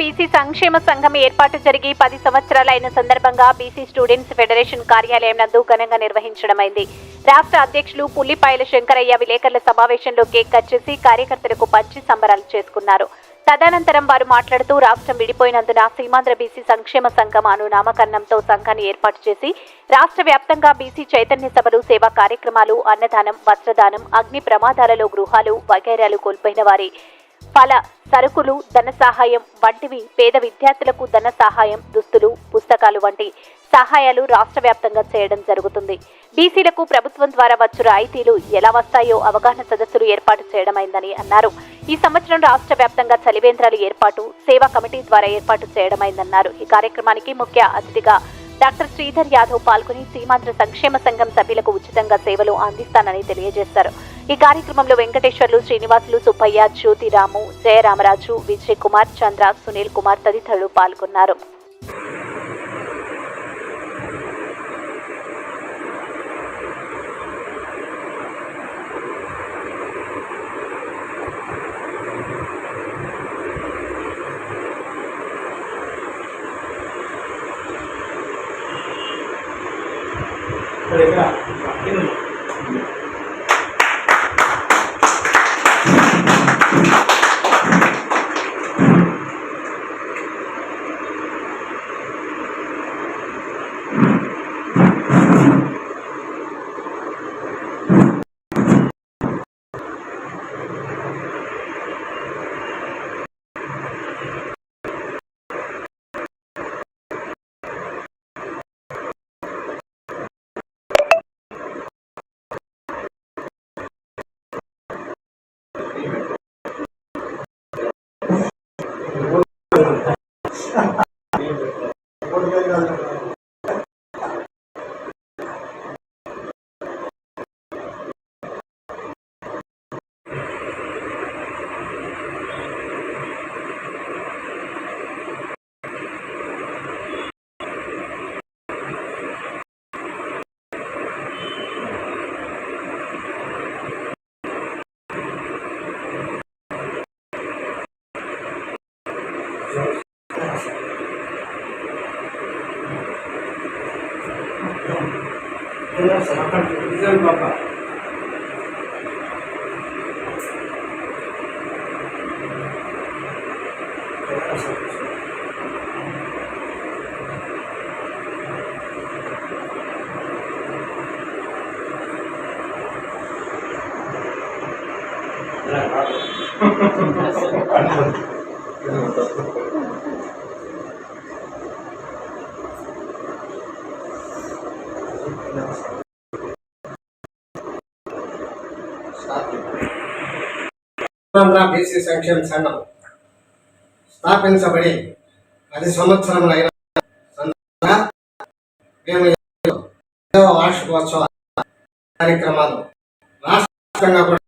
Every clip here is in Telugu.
బీసీ సంక్షేమ సంఘం ఏర్పాటు జరిగి పది సంవత్సరాలైన సందర్భంగా బీసీ స్టూడెంట్స్ ఫెడరేషన్ కార్యాలయం నందు ఘనంగా నిర్వహించడమైంది. రాష్ట్ర అధ్యక్షులు పుల్లిపాయల శంకరయ్య విలేకరుల సమావేశంలో కేక్ కట్ చేసి కార్యకర్తలకు పంచి సంబరాలు చేసుకున్నారు. తదనంతరం వారు మాట్లాడుతూ రాష్ట్రం విడిపోయినందున సీమాంధ్ర బీసీ సంక్షేమ సంఘం అను నామకరణంతో సంఘాన్ని ఏర్పాటు చేసి రాష్ట్ర వ్యాప్తంగా బీసీ చైతన్య సభలు సేవా కార్యక్రమాలు అన్నదానం వస్త్రదానం అగ్ని ప్రమాదాలలో గృహాలు వగైరాలు కోల్పోయిన వారి. ఫల సరుకులు ధన సహాయం వంటివి పేద విద్యార్థులకు ధన సహాయం దుస్తులు పుస్తకాలు వంటి సహాయాలు రాష్ట్ర వ్యాప్తంగా చేయడం జరుగుతుంది. బీసీలకు ప్రభుత్వం ద్వారా వచ్చు రాయితీలు ఎలా వస్తాయో అవగాహన సదస్సులు ఏర్పాటు చేయడమైందని అన్నారు. ఈ సంవత్సరం రాష్ట్ర వ్యాప్తంగా చలివేంద్రాలు ఏర్పాటు సేవా కమిటీ ద్వారా ఏర్పాటు చేయడమైందన్నారు. ఈ కార్యక్రమానికి ముఖ్య అతిథిగా డాక్టర్ శ్రీధర్ యాదవ్ పాల్గొని సీమాంధ్ర సంక్షేమ సంఘం సభ్యులకు ఉచితంగా సేవలు అందిస్తానని తెలియజేశారు. ఈ కార్యక్రమంలో వెంకటేశ్వర్లు శ్రీనివాసులు సుబ్బయ్య జ్యోతిరాము జయరామరాజు విజయ్ కుమార్ చంద్ర సునీల్ కుమార్ తదితరులు పాల్గొన్నారు. ఇక్కడ ఇక్కడ. Reserve Baba Gracias. Andhra BC సంక్షేమ సంఘం స్థాపించబడి పది సంవత్సరములు అయిన మేము వార్షికోత్సవ కార్యక్రమాలు రాష్ట్రంగా కూడా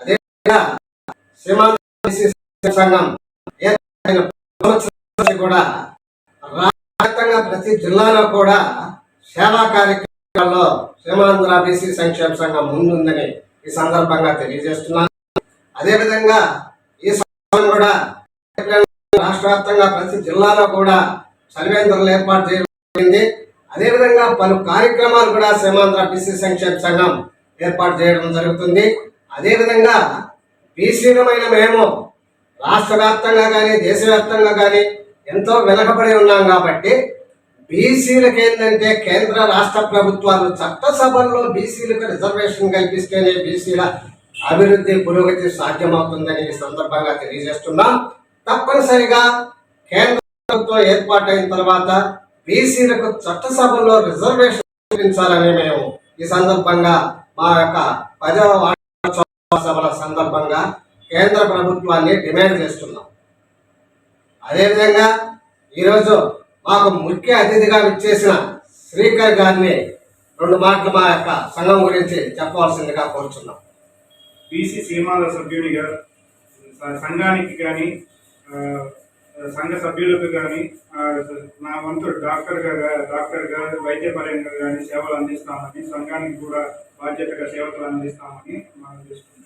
అదేవిధంగా సీమాంధ్ర బీసీ సంక్షేమ సంఘం కూడా రాష్ట్రంగా ప్రతి జిల్లాలో కూడా సేవా కార్యక్రమాల్లో సీమాంధ్ర బీసీ సంక్షేమ సంఘం ముందుందని ఈ సందర్భంగా తెలియజేస్తున్నాను. అదేవిధంగా ఈ సంవత్సరం కూడా రాష్ట్ర వ్యాప్తంగా ప్రతి జిల్లాలో కూడా సర్వేంద్రాలు ఏర్పాటు చేయబడింది. అదేవిధంగా పలు కార్యక్రమాలు కూడా సీమాంధ్ర బీసీ సంక్షేమ సంఘం ఏర్పాటు చేయడం జరుగుతుంది. అదేవిధంగా బీసీలమైన మేము రాష్ట్ర వ్యాప్తంగా కానీ దేశవ్యాప్తంగా కానీ ఎంతో వెనకబడి ఉన్నాం కాబట్టి బీసీలకు ఏంటంటే కేంద్ర రాష్ట్ర ప్రభుత్వాలు చట్టసభల్లో బీసీలకు రిజర్వేషన్ కల్పిస్తేనే బీసీల అభివృద్ధి పురోగతి సాధ్యమవుతుందని ఈ సందర్భంగా తెలియజేస్తున్నాం. తప్పనిసరిగా కేంద్ర ప్రభుత్వం ఏర్పాటైన తర్వాత బీసీలకు చట్టసభల్లో రిజర్వేషన్ కల్పించాలని మేము ఈ సందర్భంగా మా యొక్క పదవ సభల సందర్భంగా కేంద్ర ప్రభుత్వాన్ని డిమాండ్ చేస్తున్నాం. అదేవిధంగా ఈరోజు మాకు ముఖ్య అతిథిగా విచ్చేసిన శ్రీకర్ గారిని రెండు మాటలు మా యొక్క సంఘం గురించి చెప్పవలసిందిగా కోరుచున్నాం. బీసీ సీమాల సభ్యునిగా సంఘానికి కానీ సంఘ సభ్యులకు కానీ నా వంతు డాక్టర్గా డాక్టర్ డాక్టర్గా వైద్యపరంగా కానీ సేవలు అందిస్తామని సంఘానికి కూడా బాధ్యతగా సేవలు అందిస్తామని మనం చేసుకుంటాం